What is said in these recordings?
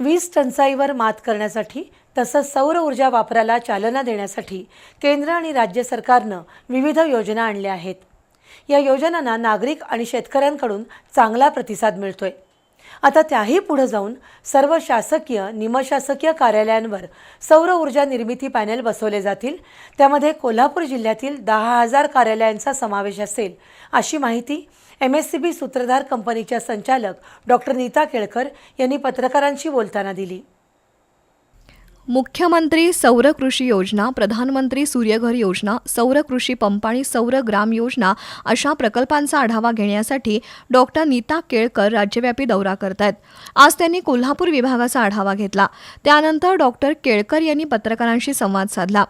वीज टंचाईवर मात करण्यासाठी तसंच सौर ऊर्जा वापराला चालना देण्यासाठी केंद्र आणि राज्य सरकारनं विविध योजना आणल्या आहेत. या योजनांना नागरिक आणि शेतकऱ्यांकडून चांगला प्रतिसाद मिळतोय. आता त्याही पुढे जाऊन सर्व शासकीय निमशासकीय कार्यालयांवर सौर ऊर्जा निर्मिती पॅनेल बसवले जातील. त्यामध्ये कोल्हापूर जिल्ह्यातील दहा हजार कार्यालयांचा समावेश असेल अशी माहिती एम एस सी बी सूत्रधार कंपनीच्या संचालक डॉक्टर नीता केळकर यांनी पत्रकारांशी बोलताना दिली. मुख्यमंत्री सौर कृषी योजना प्रधानमंत्री सूर्यघर योजना सौर कृषी पंप आणि सौर ग्राम योजना अशा प्रकल्पांचा आढावा घेण्यासाठी डॉक्टर नीता केळकर राज्यव्यापी दौरा करत आहेत आज त्यांनी कोल्हापूर विभागाचा आढावा घेतला. त्यानंतर डॉक्टर केळकर यांनी पत्रकारांशी संवाद साधला.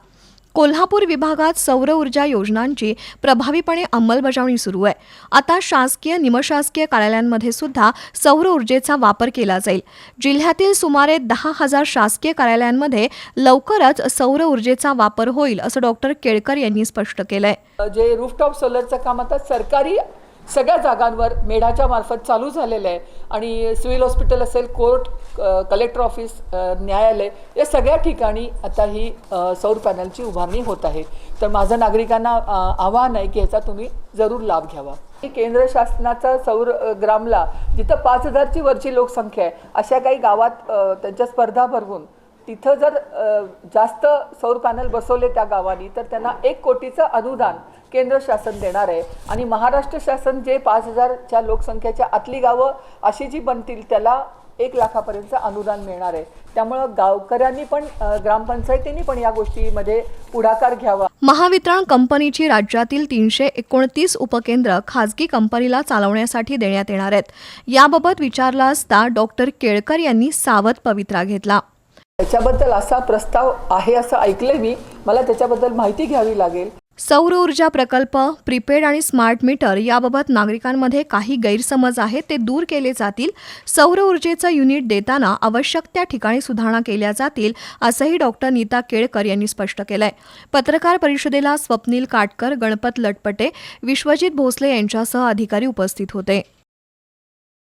कोल्हापूर विभागात सौर ऊर्जा योजनांची प्रभावीपणे अंमलबजावणी सुरू आहे. आता शासकीय निमशासकीय कार्यालयांमध्ये सुद्धा सौर ऊर्जेचा वापर केला जाईल. जिल्ह्यातील सुमारे दहा हजार शासकीय कार्यालयांमध्ये लवकरच सौर ऊर्जेचा वापर होईल असं डॉक्टर केळकर यांनी स्पष्ट केलंय. जे रूफटॉप सोलरचं काम आता सरकारी सगळ्या जागांवर मेढाच्या मार्फत चालू झालेलं आहे. आणि सिव्हिल हॉस्पिटल असेल कोर्ट कलेक्टर ऑफिस न्यायालय या सगळ्या ठिकाणी आता ही सौर पॅनलची उभारणी होत आहे. तर माझं नागरिकांना आव्हान आवाहन आहे की ह्याचा तुम्ही जरूर लाभ घ्यावा. केंद्र शासनाचा सौर ग्रामला जिथं पाच हजारची वरची लोकसंख्या आहे अशा काही गावात त्यांच्या स्पर्धा भरवून तिथं जर जास्त सौर पॅनल बसवले त्या गावांनी तर त्यांना एक कोटीचं अनुदान केंद्र शासन देणार आहे. आणि महाराष्ट्र शासन जे पाच हजारच्या लोकसंख्येच्या आतली गावं अशी जी बनतील त्याला एक लाखापर्यंतचं अनुदान मिळणार आहे. त्यामुळं गावकऱ्यांनी पण ग्रामपंचायतींनी पण या गोष्टीमध्ये पुढाकार घ्यावा. महावितरण कंपनीची राज्यातील तीनशे एकोणतीस उपकेंद्र खासगी कंपनीला चालवण्यासाठी देण्यात येणार आहेत. याबाबत विचारलं असता डॉक्टर केळकर यांनी सावध पवित्रा घेतला. त्याच्याबद्दल असा प्रस्ताव आहे असं ऐकलंय मी. मला त्याच्याबद्दल माहिती घ्यावी लागेल. सौर ऊर्जा प्रकल्प प्रीपेड आणि स्मार्ट मीटर याबाबत नागरिकांमध्ये काही गैरसमज आहेत ते दूर केले जातील. सौर ऊर्जेचं युनिट देताना आवश्यक त्या ठिकाणी सुधारणा केल्या जातील असंही डॉक्टर नीता केळकर यांनी स्पष्ट केलंय. पत्रकार परिषदेला स्वप्नील काटकर गणपत लटपटे विश्वजित भोसले यांच्यासह अधिकारी उपस्थित होते.